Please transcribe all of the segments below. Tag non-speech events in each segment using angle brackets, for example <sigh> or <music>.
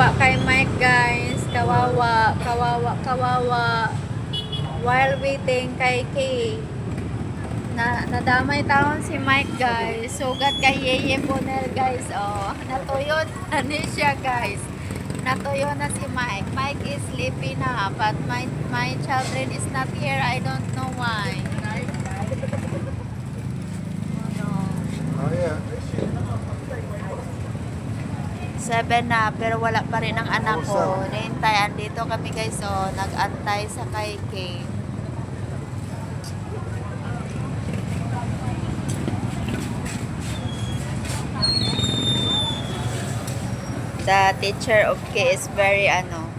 Kawawa kay Mike guys. Kawawa, kawawa, kawawa. While waiting kay Kay. Na nadamay taon si Mike guys. Sugat kay Yeye Bonel guys. Oh, natuyo na siya guys. Natuyo na si Mike. Mike is sleepy na but my my children is not here. I don't know why. 11 na, pero wala pa rin ang anak ko. Naintayan dito kami guys, so nag-antay sa kay Kay. The teacher of Kay is very ano,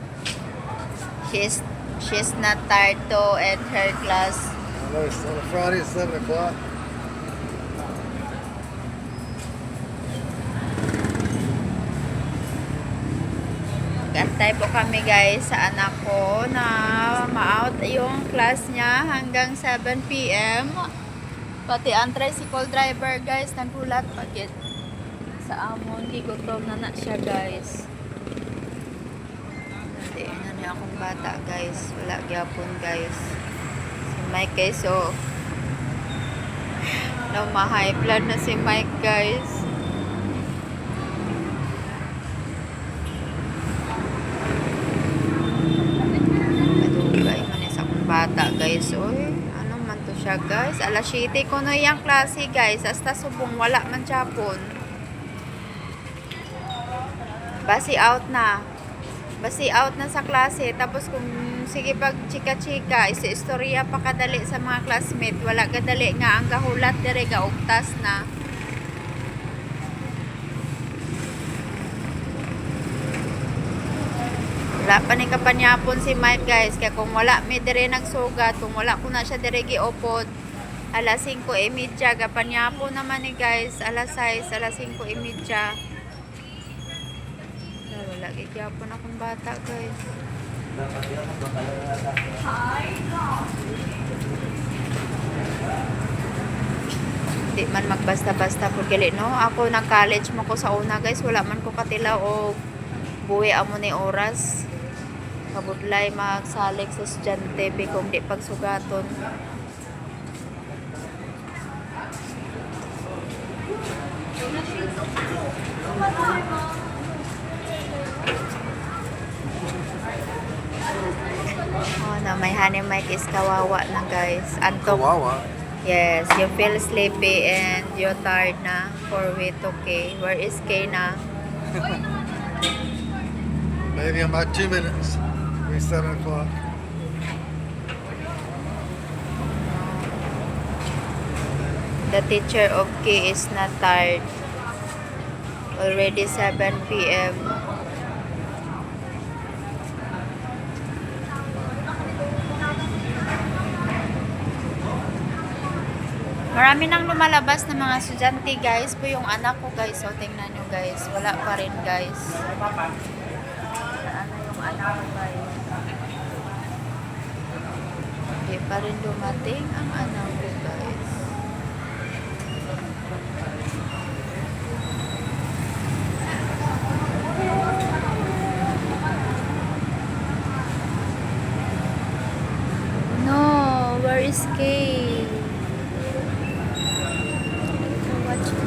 she's she's not tired though at her class. Hello, it's on Friday 7 o'clock. Gantay po kami guys sa anak ko na ma-out yung class niya hanggang 7pm. Pati ang tricycle driver guys, nagulat pagit sa amon. Gigutom na na siya guys. Hindi na niya akong bata guys. Wala gyapon guys. Si Mike guys <laughs> so na ma-high na si Mike guys. Kadugay man sa akong bata guys. Oy, ano man to siya guys. Alas 7 ko na yung klase guys. Hasta subong wala man chapon. Basi out na. Basi out na sa klase. Tapos kung sige pag chika-chika, isa-istorya pa kadali sa mga classmate. Wala kadali nga ang gahulat dire gaugtas na. Wala pa ni kapanyapon si Mike guys. Kaya kung wala may dire nagsugat, kung wala ko na siya dire giupod, alas 5.30, kapanyapon naman ni guys. Alas 6, alas 5.30. Ah, Wala gigyapon akong bata guys. Di man magbasta-basta po no. Ako nag college mo ko sa una guys, wala man ko katilaw o buwi amo ni oras. Kabudlay magsalik sa estudyante bi kung di pagsugaton. Oh, na may honey mic is kawawa na guys. Antok Kawawa. Yes, you feel sleepy and you're tired na for with okay. Where is Kay na? Maybe about two minutes. Seven o'clock. The teacher of Kay is not tired. Already 7 p.m. Marami nang lumalabas na mga estudyante guys po yung anak ko guys. So tingnan nyo guys. Wala pa rin guys. Ano yung anak ko guys. pa rin dumating ang anak ko guys. No, where is Kay? Watch